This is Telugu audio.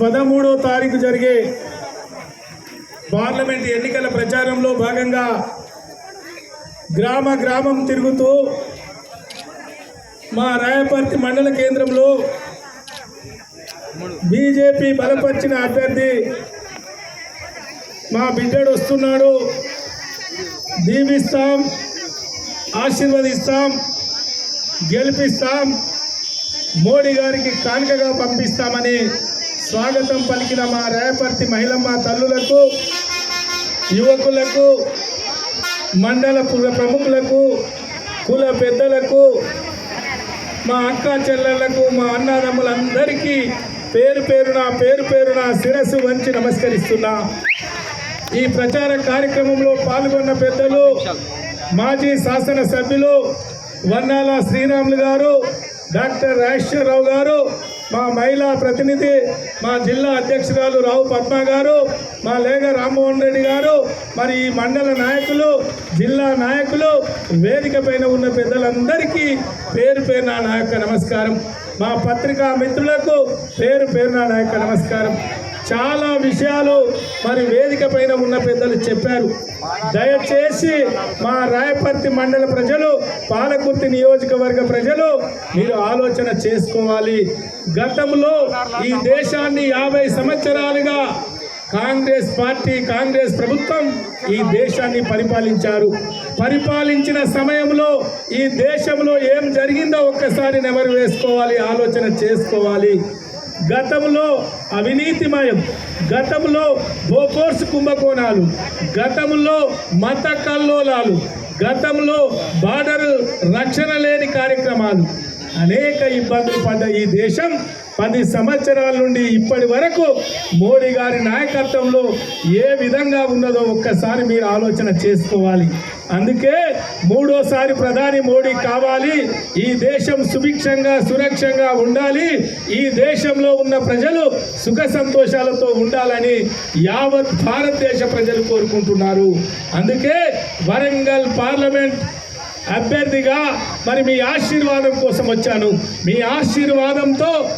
పదమూడో తారీఖు జరిగే పార్లమెంట్ ఎన్నికల ప్రచారంలో భాగంగా గ్రామ గ్రామం తిరుగుతూ మా రాయపర్తి మండల కేంద్రంలో బీజేపీ బలపరిచిన అభ్యర్థి మా బిడ్డడు వస్తున్నాడు. దీవిస్తాం ఆశీర్వదిస్తాం గెలిపిస్తాం మోడీ గారికి కానుకగా పంపిస్తామని స్వాగతం పలికిన మా రేపర్తి మహిళమ్మ తల్లులకు యువకులకు మండల ప్రముఖులకు కుల పెద్దలకు మా అక్క చెల్లెళ్ళకు మా అన్నదమ్ములందరికీ పేరు పేరున పేరు పేరున శిరస్సు వంచి నమస్కరిస్తున్నా. ఈ ప్రచార కార్యక్రమంలో పాల్గొన్న పెద్దలు మాజీ శాసనసభ్యులు వన్నాల శ్రీరాములు గారు డాక్టర్ రాజేశ్వరరావు గారు మా మహిళా ప్రతినిధి మా జిల్లా అధ్యక్షురాలు రావు పద్మ గారు మా లేగ రామ్మోహన్ రెడ్డి గారు మరి ఈ మండల నాయకులు జిల్లా నాయకులు వేదిక పైన ఉన్న పెద్దలందరికీ పేరు పేరు నా నాయక నమస్కారం. మా పత్రికా మిత్రులకు పేరు పేరు నా నాయక నమస్కారం. చాలా విషయాలు మరి వేదిక పైన ఉన్న చెప్పారు. దయచేసి మా రాయపర్తి మండల ప్రజలు పాలకుర్తి నియోజకవర్గ ప్రజలు మీరు ఆలోచన చేసుకోవాలి. గతంలో ఈ దేశాన్ని యాభై సంవత్సరాలుగా కాంగ్రెస్ పార్టీ కాంగ్రెస్ ప్రభుత్వం ఈ దేశాన్ని పరిపాలించారు. పరిపాలించిన సమయంలో ఈ దేశంలో ఏం జరిగిందో ఒక్కసారి నెమరు వేసుకోవాలి ఆలోచన చేసుకోవాలి. గతంలో అవినీతిమయం గతంలో బోఫోర్స్ కుంభకోణాలు గతంలో మత కల్లోలాలు గతంలో బార్డర్ రక్షణ లేని కార్యక్రమాలు అనేక ఇబ్బందులు పడ్డ ఈ దేశం పది సంవత్సరాల నుండి ఇప్పటి వరకు మోడీ గారి నాయకత్వంలో ఏ విధంగా ఉన్నదో ఒక్కసారి మీరు ఆలోచన చేసుకోవాలి. అందుకే మూడోసారి ప్రధాని మోడీ కావాలి. ఈ దేశం సుభిక్షంగా సురక్షంగా ఉండాలి. ఈ దేశంలో ఉన్న ప్రజలు సుఖ సంతోషాలతో ఉండాలని యావత్ భారతదేశ ప్రజలు కోరుకుంటున్నారు. అందుకే వరంగల్ పార్లమెంట్ అభ్యర్థిగా మరి మీ ఆశీర్వాదం కోసం వచ్చాను. మీ ఆశీర్వాదంతో